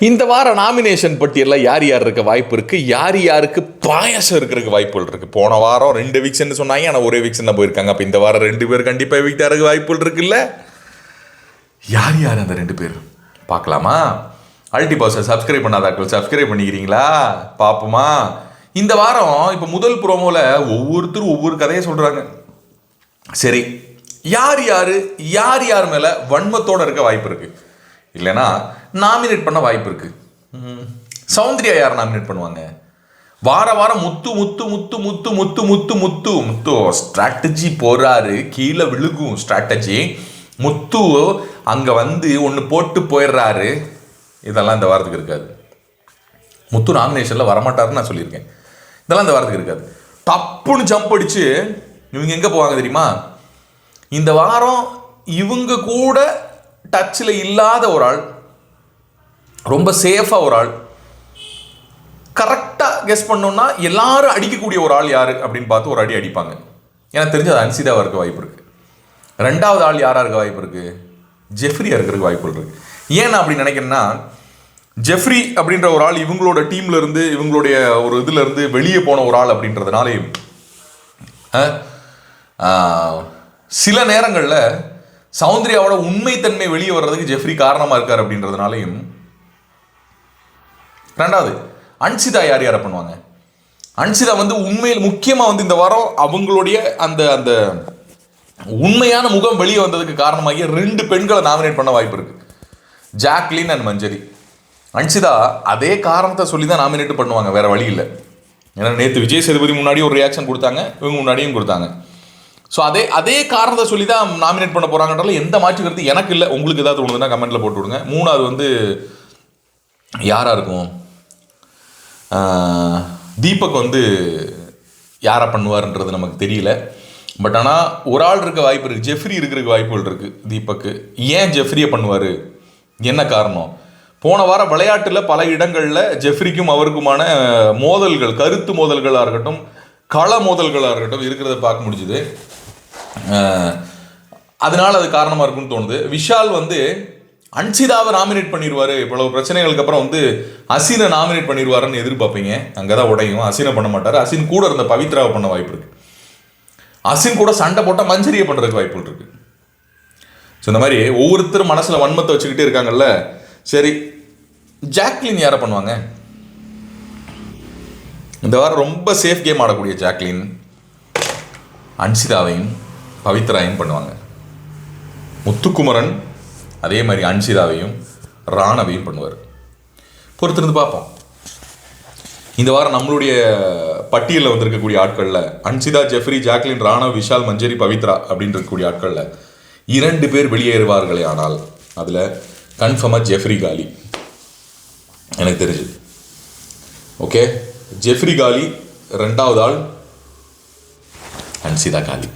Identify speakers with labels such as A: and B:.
A: இந்த வார நாமினேஷன் பட்டியலில் யார் யார் இருக்க வாய்ப்பு இருக்குது யார் யாருக்கு பாயாசம் இருக்கிறதுக்கு வாய்ப்புகள் இருக்குது போன வாரம் ரெண்டு வீக்ஸ்ன்னு சொன்னாங்க ஆனால் ஒரே வீக்ஸ் தான் போயிருக்காங்க. அப்போ இந்த வாரம் ரெண்டு பேர் கண்டிப்பாக வீக் தரக்கு வாய்ப்புகள் இருக்குல்ல? யார் யார் அந்த ரெண்டு பேர்? பார்க்கலாமா? அல்டி பாஸை சப்ஸ்கிரைப் பண்ணாதாக்கள் சப்ஸ்கிரைப் பண்ணிக்கிறீங்களா? பார்ப்போமா? இந்த வாரம் இப்போ முதல் ப்ரோமோவில் ஒவ்வொருத்தரும் ஒவ்வொரு கதையை சொல்கிறாங்க சரி யார் யார் யார் யார் மேலே வன்மத்தோடு இருக்க வாய்ப்பு இருக்குது இல்லைன்னா நாமினேட் பண்ண வாய்ப்பு இருக்கு. சௌந்தர்யா யார் நாமினேட் பண்ணுவாங்க? வார வாரம் முத்து முத்து முத்து முத்து முத்து முத்து முத்து முத்து. ஸ்ட்ராட்டஜி போறாரு. கீழே விழுகும் ஸ்ட்ராட்டஜி முத்து அங்க வந்து ஒன்று போட்டு போயிடுறாரு. இதெல்லாம் இந்த வாரத்துக்கு இருக்காது. முத்து நாமினேஷனில் வரமாட்டாருன்னு நான் சொல்லியிருக்கேன். இதெல்லாம் இந்த வாரத்துக்கு இருக்காது. டப்புன்னு ஜம்ப் அடிச்சு இவங்க எங்கே போவாங்க தெரியுமா? இந்த வாரம் இவங்க கூட டச்சில் இல்லாத ஒரு ஆள் ரொம்ப சேஃபாக ஒரு ஆள். கரெக்டாக கெஸ் பண்ணோம்னா எல்லாரும் அடிக்கக்கூடிய ஒரு ஆள் யார் அப்படின்னு பார்த்து ஒரு அடி அடிப்பாங்க. எனக்கு தெரிஞ்சு அது அன்சிதாவாக இருக்க வாய்ப்பு இருக்குது ரெண்டாவது ஆள் யாராக இருக்க வாய்ப்பு இருக்குது ஜெஃப்ரியாக இருக்கிறதுக்கு வாய்ப்பு இருக்குது ஏன் அப்படி நினைக்கிறேன்னா ஜெஃப்ரி அப்படின்ற ஒரு ஆள் இவங்களோட டீம்ல இருந்து இவங்களுடைய ஒரு இதுலேருந்து வெளியே போன ஒரு ஆள் அப்படின்றதுனாலையும் சில நேரங்களில் சௌந்தர்யாவோட உண்மைத்தன்மை வெளியே வர்றதுக்கு ஜெஃப்ரி காரணமாக இருக்கார் அப்படின்றதுனாலையும் ரெண்டாவது அன்சிதா யார் யாரை பண்ணுவாங்க? அன்சிதா வந்து உண்மையில் முக்கியமாக வந்து இந்த வாரம் அவங்களுடைய அந்த அந்த உண்மையான முகம் வெளியே வந்ததுக்கு காரணமாகிய ரெண்டு பெண்களை நாமினேட் பண்ண வாய்ப்பு இருக்கு. ஜாக்லின் அண்ட் மஞ்சரி. அன்சிதா அதே காரணத்தை சொல்லி தான் நாமினேட் பண்ணுவாங்க வேற வழி இல்லை. ஏன்னா நேற்று விஜய் சேதுபதி முன்னாடி ஒரு ரியாக்ஷன் கொடுத்தாங்க இவங்க முன்னாடியும் கொடுத்தாங்க. ஸோ அதே அதே காரணத்தை சொல்லி தான் நாமினேட் பண்ண போகிறாங்கன்றதுல எந்த மாற்று கருத்து எனக்கு இல்லை. உங்களுக்கு ஏதாவது ஒன்றுனா கமெண்ட்டில் போட்டு விடுங்க. மூணாவது வந்து யாராக இருக்கும்? தீபக் வந்து யாரை பண்ணுவார்ன்றது நமக்கு தெரியல. பட் ஆனால் ஒரு ஆள் இருக்க வாய்ப்பு இருக்குது ஜெஃப்ரி இருக்கிறதுக்கு வாய்ப்புகள் இருக்குது தீபக்கு. ஏன் ஜெஃப்ரியை பண்ணுவார்? என்ன காரணம்? போன வாரம் விளையாட்டில் பல இடங்களில் ஜெஃப்ரிக்கும் அவருக்குமான மோதல்கள் கருத்து மோதல்களாக இருக்கட்டும் கள மோதல்களாக இருக்கட்டும் இருக்கிறத பார்க்க முடிஞ்சுது. அதனால் அது காரணமாக இருக்குன்னு தோணுது. விஷால் வந்து அன்சிதாவை நாமினேட் பண்ணிடுவார் இவ்வளவு பிரச்சனைகளுக்கு அப்புறம் வந்து அசினை நாமினேட் பண்ணிடுவாருன்னு எதிர்பார்ப்பீங்க. அங்கே தான் உடையும். அசினை பண்ண மாட்டார். அசின் கூட இருந்த பவித்ராவை பண்ண வாய்ப்பு இருக்கு. அசின் கூட சண்டை போட்டால் மஞ்சரியை பண்ணுறதுக்கு வாய்ப்புகள் இருக்கு. ஸோ இந்த மாதிரி ஒவ்வொருத்தரும் மனசில் வன்மத்தை வச்சுக்கிட்டே இருக்காங்கல்ல. சரி ஜாக்லின் யாரை பண்ணுவாங்க? இந்த வாரம் ரொம்ப சேஃப் கேம் ஆடக்கூடிய ஜாக்லின் அன்சிதாவையும் பவித்ராவையும் பண்ணுவாங்க. முத்துக்குமரன் அதே மாதிரி அன்சிதாவையும் ராணவையும் பண்ணுவார். பொறுத்திருந்து பார்ப்போம். இந்த வாரம் நம்மளுடைய பட்டியலில் வந்திருக்கக்கூடிய ஆட்களில் அன்சிதா ஜெஃப்ரி ஜாக்லின் ராணவ் விஷால் மஞ்சரி பவித்ரா அப்படின்னு இருக்கக்கூடிய ஆட்களில் இரண்டு பேர் வெளியேறுவார்களே ஆனால் அதில் கன்ஃபார்மாக ஜெஃப்ரி காலி. எனக்கு தெரிஞ்சு. ஓகே? ஜெஃப்ரி காலி ரெண்டாவது ஆள் அன்சிதா காலி.